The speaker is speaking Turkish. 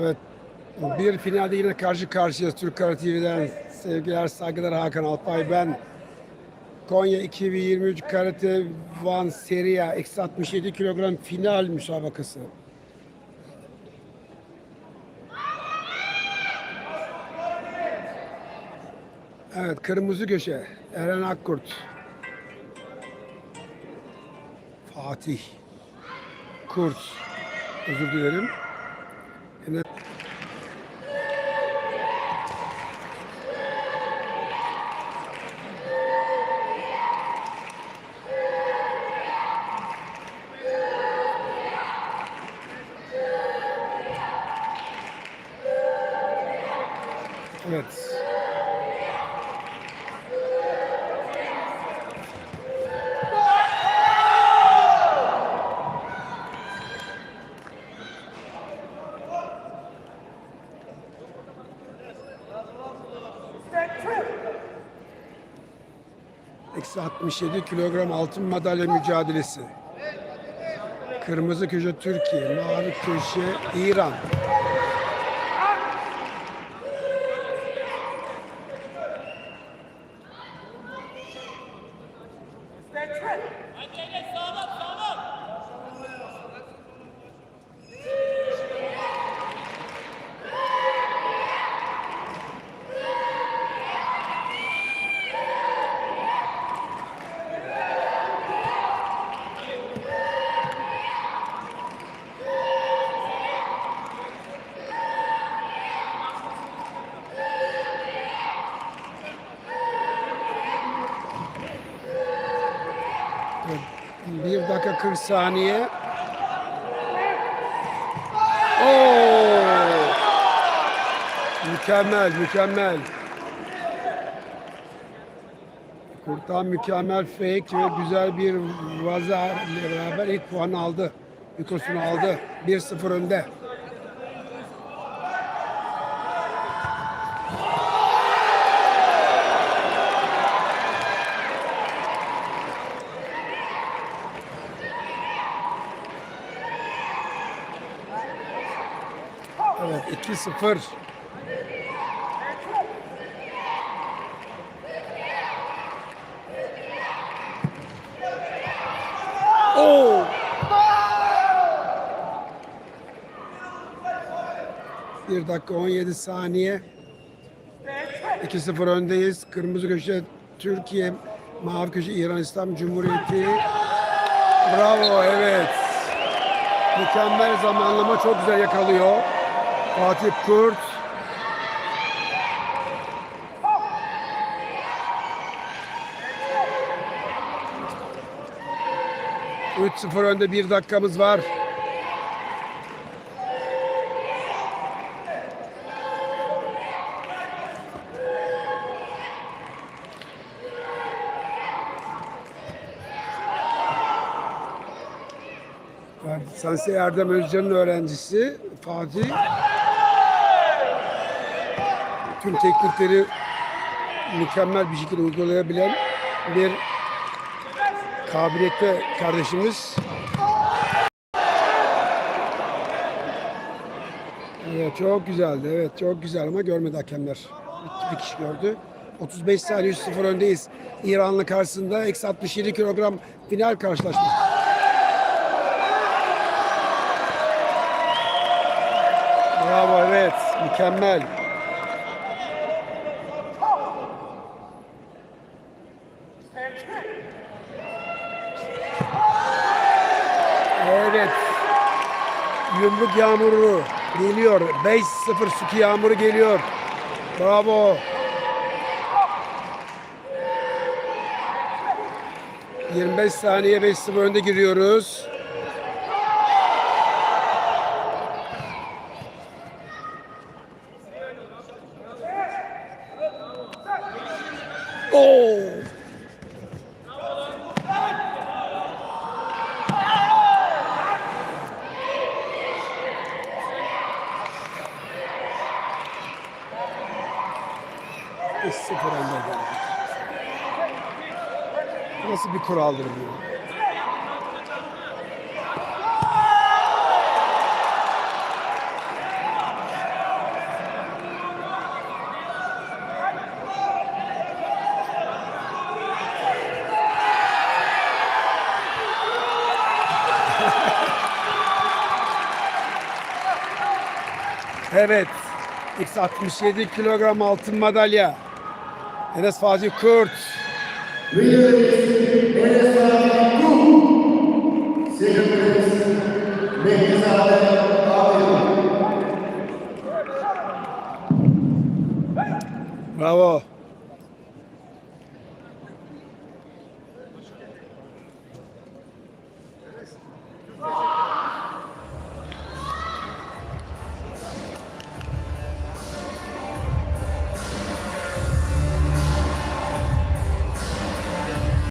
Evet. Bir finalde yine karşı karşıyayız Türk Kara TV'den. Sevgiler, saygılar Hakan Alpay. Ben Konya 2023 Karate One Serie Eksi 67 kilogram final müsabakası. Evet, kırmızı köşe. Eren Akkurt. Fatih. Kurt. Özür dilerim. Evet. Eksi 67 kilogram altın madalya mücadelesi. Kırmızı köşe Türkiye, mavi köşe İran. Bir dakika 40 saniye. Oo! Mükemmel, mükemmel. Kurtan mükemmel fake ve güzel bir vaza ile beraber ilk puanı aldı. Mikrosunu aldı. 1-0 önde. 2-0. Oo! Bir dakika 17 saniye. 2-0 öndeyiz. Kırmızı köşe Türkiye, mavi köşe İran İslam Cumhuriyeti. Bravo evet. Mükemmel zamanlama çok güzel yakalıyor. Fatih Kurt. Üç 0 önde bir dakikamız var. Sanse Erdem Özcan'ın öğrencisi Fatih. Tüm teknikleri mükemmel bir şekilde uygulayabilen bir kabiliyetli kardeşimiz. Evet çok güzeldi. Evet çok güzel ama görmedi hakemler. Bir kişi gördü. 35 saniye 3-0 öndeyiz. İranlı karşısında eksi 67 kilogram final karşılaşması. Bravo evet mükemmel. Evet. Yumruk yağmuru geliyor. 5-0 Suki yağmuru geliyor. Bravo. ...25 saniye 5-0 önde giriyoruz. Oo! eksi kurallar gelecek. Nasıl bir kuraldır bu? Evet. X67 kilogram altın madalya. Enes Fatih Kurt. Bravo.